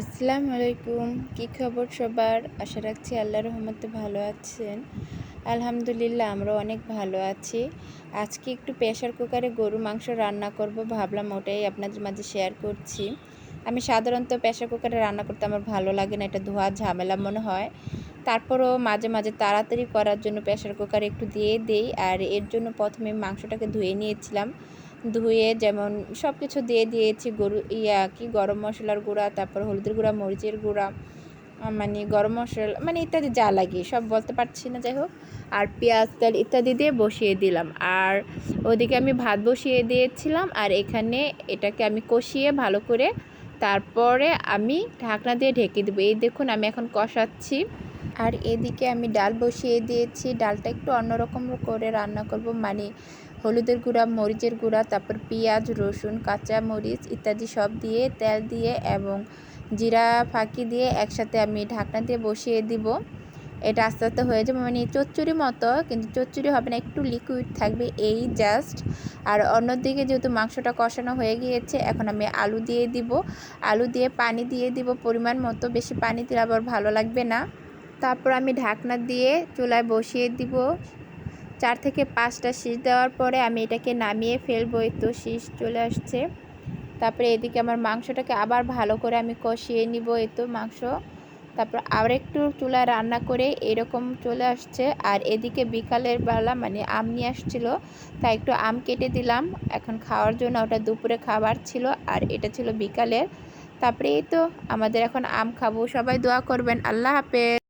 আসসালামু আলাইকুম। কী খবর সবার? আশা রাখছি আল্লাহ রহমতে ভালো আছেন। আলহামদুলিল্লাহ আমরা অনেক ভালো আছি। আজকে একটু প্রেশার কুকারে গরু মাংস রান্না করব, ভাবলাম ওটাই আপনাদের মাঝে শেয়ার করছি। আমি সাধারণত প্রেশার কুকারে রান্না করতে আমার ভালো লাগে না, এটা ধোয়া ঝামেলা মনে হয়। তারপরও মাঝে মাঝে তাড়াতাড়ি করার জন্য প্রেশার কুকারে একটু দিয়ে দেই, আর এর জন্য প্রথমে মাংসটাকে ধুয়ে নিয়েছিলাম। ধুয়ে যেমন সব কিছু দিয়ে দিয়েছি, গরু, ইয়া কি গরম মশলার গুঁড়া, তারপর হলুদের গুঁড়া, মরিচের গুঁড়া মানে গরম মশলা মানে ইত্যাদি যা লাগে, সব বলতে পারছি না, যাই হোক। আর পেঁয়াজ, তেল ইত্যাদি দিয়ে বসিয়ে দিলাম। আর ওদিকে আমি ভাত বসিয়ে দিয়েছিলাম, আর এখানে এটাকে আমি কষিয়ে ভালো করে তারপরে আমি ঢাকনা দিয়ে ঢেকে দেবো। এই দেখুন, আমি এখন কষাচ্ছি। আর এদিকে আমি ডাল বসিয়ে দিয়েছি। ডালটা একটু অন্যরকম করে রান্না করব। মানে হলুদের গুঁড়া, মরিচের গুঁড়া, তারপর পেঁয়াজ, রসুন, কাঁচা মরিচ ইত্যাদি সব দিয়ে তেল দিয়ে এবং জিরা ফাঁকি দিয়ে একসাথে আমি ঢাকনা দিয়ে বসিয়ে দিব। এটা আস্তে আস্তে হয়ে যাবে। মানে চচ্চড়ি মতো, কিন্তু চচ্চড়ি হবে না, একটু লিকুইড থাকবে এই জাস্ট আর অন্যদিকে যেহেতু মাংসটা কষানো হয়ে গিয়েছে, এখন আমি আলু দিয়ে দিব। আলু দিয়ে পানি দিয়ে দিব পরিমাণ মতো। বেশি পানি দিলে আবার ভালো লাগবে না। তারপর আমি ঢাকনা দিয়ে চুলায় বসিয়ে দিব। চার থেকে পাঁচটা শীষ দেওয়ার পরে আমি এটাকে নামিয়ে ফেলব। তো শীষ চলে আসছে। তারপরে এদিকে আমার মাংসটাকে আবার ভালো করে আমি কষিয়ে নিব। তো মাংস। তারপর আর একটু চুলায় রান্না করে এরকম চলে আসছে। আর এদিকে বিকালের বেলা মানে আম নিয়ে আসছিল, তাই একটু আম কেটে দিলাম। এখন খাওয়ার জন্য ওটা দুপুরে খাবার ছিল আর এটা ছিল বিকালের। তারপরে এই তো আমাদের এখন আম খাব। সবাই দোয়া করবেন। আল্লাহ হাফেজ।